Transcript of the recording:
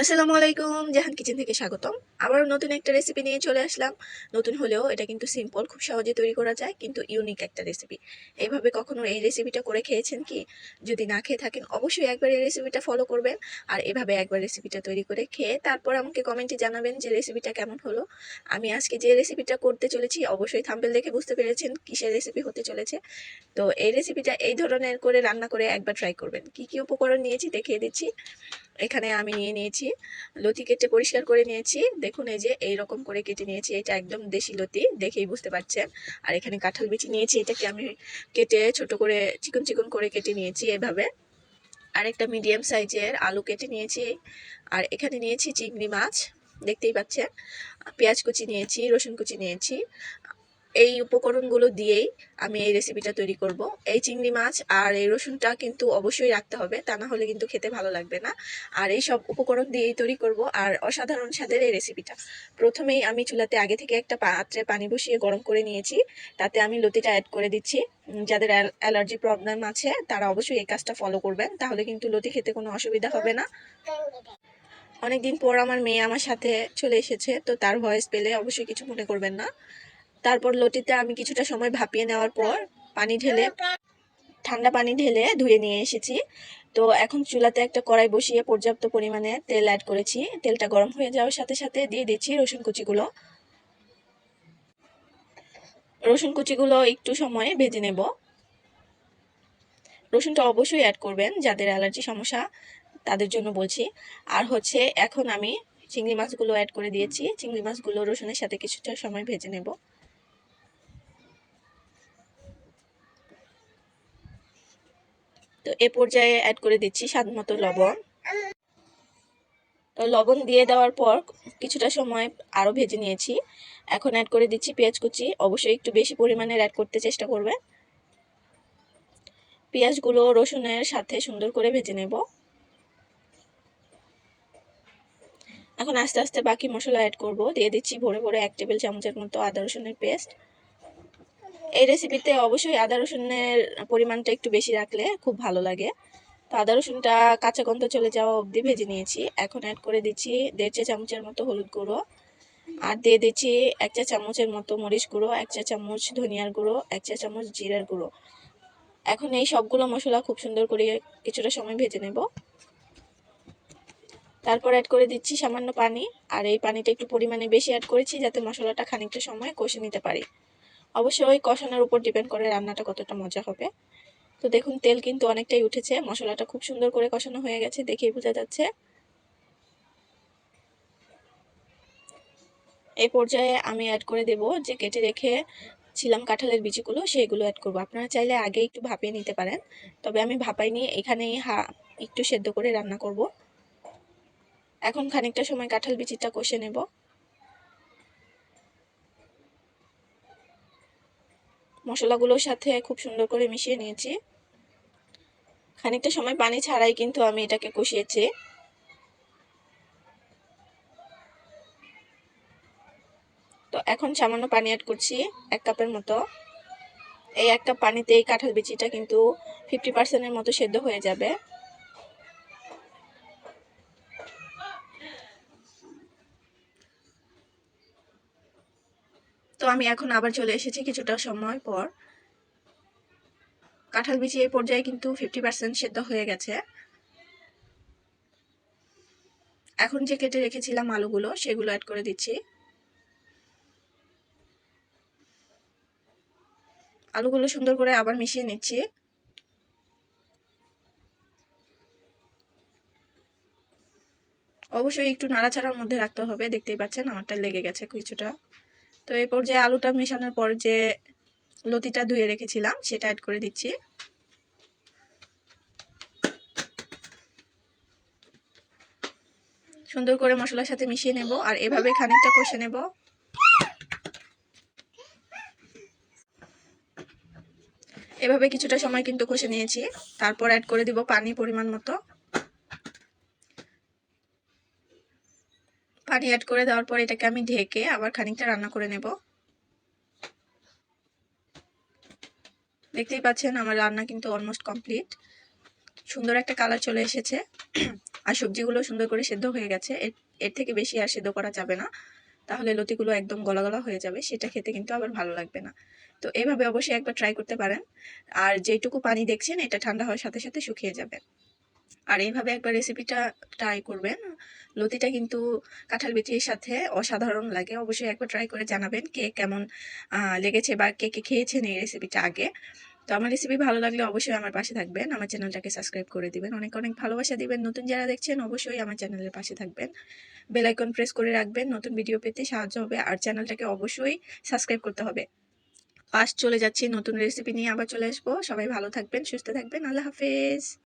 আসসালামু আলাইকুম জাহান কিচেন থেকে স্বাগতম। আবার নতুন একটা রেসিপি নিয়ে চলে আসলাম। নতুন হলেও এটা কিন্তু সিম্পল খুব সহজে তৈরি করা যায়, কিন্তু ইউনিক একটা রেসিপি এইভাবে কখনো এই রেসিপিটা করে খেয়েছেন কি? যদি না খেয়ে থাকেন, অবশ্যই একবার এই রেসিপিটা ফলো করবেন। আর এভাবে একবার রেসিপিটা তৈরি করে খেয়ে তারপর আমাকে কমেন্টে জানাবেন যে রেসিপিটা কেমন হলো। আমি আজকে যে রেসিপিটা করতে চলেছি, অবশ্যই থাম্বেল দেখে বুঝতে পেরেছেন কিসের রেসিপি হতে চলেছে। তো এই রেসিপিটা এই ধরনের করে রান্না করে একবার ট্রাই করবেন। কি কি উপকরণ নিয়েছি দেখিয়ে দিচ্ছি। এখানে আমি নিয়ে নিয়েছি লতি কেটে পরিষ্কার করে নিয়েছি। দেখুন এই যে এই রকম করে কেটে নিয়েছি, এটা একদম দেশি লতি, দেখেই বুঝতে পারছেন। আর এখানে কাঁঠাল বিচি নিয়েছি, এটাকে আমি কেটে ছোট করে, চিকন চিকন করে কেটে নিয়েছি এভাবে। আর একটা মিডিয়াম সাইজের আলু কেটে নিয়েছি। আর এখানে নিয়েছি চিংড়ি মাছ, দেখতেই পাচ্ছেন। পেঁয়াজ কুচি নিয়েছি, রসুন কুচি নিয়েছি। এই উপকরণগুলো দিয়েই আমি এই রেসিপিটা তৈরি করব। এই চিংড়ি মাছ আর এই রসুনটা কিন্তু অবশ্যই রাখতে হবে, তা না হলে কিন্তু খেতে ভালো লাগবে না। আর এই সব উপকরণ দিয়েই তৈরি করব আর অসাধারণ স্বাদের এই রেসিপিটা প্রথমেই আমি চুলাতে আগে থেকে একটা পাত্রে পানি বসিয়ে গরম করে নিয়েছি, তাতে আমি লতিটা অ্যাড করে দিচ্ছি। যাদের অ্যালার্জি প্রবলেম আছে, তারা অবশ্যই এই কাজটা ফলো করবেন, তাহলে কিন্তু লতি খেতে কোনো অসুবিধা হবে না। অনেকদিন পর আমার মেয়ে আমার সাথে চলে এসেছে, তো তার ভয়েস পেলে অবশ্যই কিছু মনে করবেন না। তারপর লতিতে আমি কিছুটা সময় ভাপিয়ে নেওয়ার পর পানি ঢেলে, ঠান্ডা পানি ঢেলে ধুয়ে নিয়ে এসেছি। তো এখন চুলাতে একটা কড়াই বসিয়ে পর্যাপ্ত পরিমাণে তেল অ্যাড করেছি। তেলটা গরম হয়ে যাওয়ার সাথে সাথে দিয়ে দিচ্ছি রসুন কুচিগুলো। রসুন কুচিগুলো একটু সময় ভেজে নেব। রসুনটা অবশ্যই অ্যাড করবেন যাদের অ্যালার্জি সমস্যা, তাদের জন্য বলছি। আর হচ্ছে এখন আমি চিংড়ি মাছগুলো অ্যাড করে দিয়েছি। চিংড়ি মাছগুলো রসুনের সাথে কিছুটা সময় ভেজে নেব। তো এ পর্যায়ে অ্যাড করে দিচ্ছি স্বাদ মতো লবণ। তো লবণ দিয়ে দেওয়ার পর কিছুটা সময় আরও ভেজে নিয়েছি। এখন অ্যাড করে দিচ্ছি পেঁয়াজ কুচি। অবশ্যই একটু বেশি পরিমাণের অ্যাড করতে চেষ্টা করবে পেঁয়াজগুলো রসুনের সাথে সুন্দর করে ভেজে নেব। এখন আস্তে আস্তে বাকি মশলা অ্যাড করব। দিয়ে দিচ্ছি ভরে ভরে এক টেবিল চামচের মতো আদা রসুনের পেস্ট এই রেসিপিতে অবশ্যই আদা রসুনের পরিমাণটা একটু বেশি রাখলে খুব ভালো লাগে। তো আদা রসুনটা কাঁচা গন্ধ চলে যাওয়া অবধি ভেজে নিয়েছি। এখন অ্যাড করে দিচ্ছি দেড় চা চামচের মতো হলুদ গুঁড়ো আর দিয়ে দিচ্ছি এক চা চামচের মতো মরিচ গুঁড়ো, এক চা চামচ ধনিয়ার গুঁড়ো, এক চা চামচ জিরার গুঁড়ো। এখন এই সবগুলো মশলা খুব সুন্দর করে কিছুটা সময় ভেজে নেব। তারপর অ্যাড করে দিচ্ছি সামান্য পানি। আর এই পানিটা একটু পরিমাণে বেশি অ্যাড করেছি যাতে মশলাটা খানিকটা সময় কষে নিতে পারি। অবশ্যই ওই কষানোর উপর ডিপেন্ড করে রান্নাটা কতটা মজা হবে। তো দেখুন, তেল কিন্তু অনেকটাই উঠেছে। মশলাটা খুব সুন্দর করে কষানো হয়ে গেছে, দেখেই বোঝা যাচ্ছে। এই পর্যায়ে আমি অ্যাড করে দেব যে কেটে রেখে ছিলাম কাঁঠালের বিচিগুলো সেইগুলো অ্যাড করব। আপনারা চাইলে আগে একটু ভাপিয়ে নিতে পারেন, তবে আমি ভাপাই নিয়ে এখানেই হা, একটু সেদ্ধ করে রান্না করব। এখন খানিকটা সময় কাঁঠাল বিচিটা কষে নেব। মশলাগুলোর সাথে খুব সুন্দর করে মিশিয়ে নিয়েছি। খানিকটা সময় পানি ছাড়াই কিন্তু আমি এটাকে কষিয়েছি। তো এখন সামান্য পানি অ্যাড করছি এক কাপের মতো। এই এক কাপ পানিতে এই কাঁঠাল বিচিটা কিন্তু ফিফটি পার্সেন্টের মতো সেদ্ধ হয়ে যাবে। তো আমি এখন আবার চলে এসেছি কিছুটা সময় পর। কাঁঠাল বিচি এই পর্যায়ে কিন্তু ফিফটি পার্সেন্ট সেদ্ধ হয়ে গেছে। এখন যে কেটে রেখেছিলাম আলুগুলো, সেগুলো অ্যাড করে দিচ্ছি। আলুগুলো সুন্দর করে আবার মিশিয়ে নিচ্ছি। অবশ্যই একটু নাড়াচাড়ার মধ্যে রাখতে হবে, দেখতেই পাচ্ছেন, আমারটা লেগে গেছে কিছুটা। তো এই পর্যায়ে আলুটা মেশানোর পর যে লতিটা ধুয়ে রেখেছিলাম, সেটা অ্যাড করে দিচ্ছি। সুন্দর করে মশলার সাথে মিশিয়ে নেব আর এভাবে খানিকটা কষে নেব। এভাবে কিছুটা সময় কিন্তু কষে নিয়েছি। তারপর অ্যাড করে দিব পানি পরিমাণ মতো। পানি অ্যাড করে দেওয়ার পর এটাকে আমি ঢেকে আবার খানিকটা রান্না করে নেব। দেখতেই পাচ্ছেন আমার রান্না কিন্তু অলমোস্ট কমপ্লিট সুন্দর একটা কালার চলে এসেছে। আর সবজিগুলো সুন্দর করে সেদ্ধ হয়ে গেছে। এর থেকে বেশি আর সেদ্ধ করা যাবে না। তাহলে লতিগুলো একদম গলা গলা হয়ে যাবে। সেটা খেতে কিন্তু আবার ভালো লাগবে না। তো এইভাবে অবশ্যই একবার ট্রাই করতে পারেন। আর যেটুকু পানি দেখছেন, এটা ঠান্ডা হওয়ার সাথে সাথে শুকিয়ে যাবে। আর এইভাবে একবার রেসিপিটা ট্রাই করবেন। লতিটা কিন্তু কাঁঠাল বিচির সাথে অসাধারণ লাগে। অবশ্যই একবার ট্রাই করে জানাবেন কে কেমন লেগেছে বা কে কে খেয়েছেন এই রেসিপিটা আগে। তো আমার রেসিপি ভালো লাগলে অবশ্যই আমার পাশে থাকবেন। আমার চ্যানেলটাকে সাবস্ক্রাইব করে দিবেন। অনেক অনেক ভালোবাসা দিবেন। নতুন যারা দেখছেন, অবশ্যই আমার চ্যানেলের পাশে থাকবেন। বেল আইকন প্রেস করে রাখবেন। নতুন ভিডিও পেতে সাহায্য হবে। আর চ্যানেলটাকে অবশ্যই সাবস্ক্রাইব করতে হবে। ফার্স্ট চলে যাচ্ছি নতুন রেসিপি নিয়ে। আবার চলে আসব। সবাই ভালো থাকবেন, সুস্থ থাকবেন। আল্লাহ হাফেজ।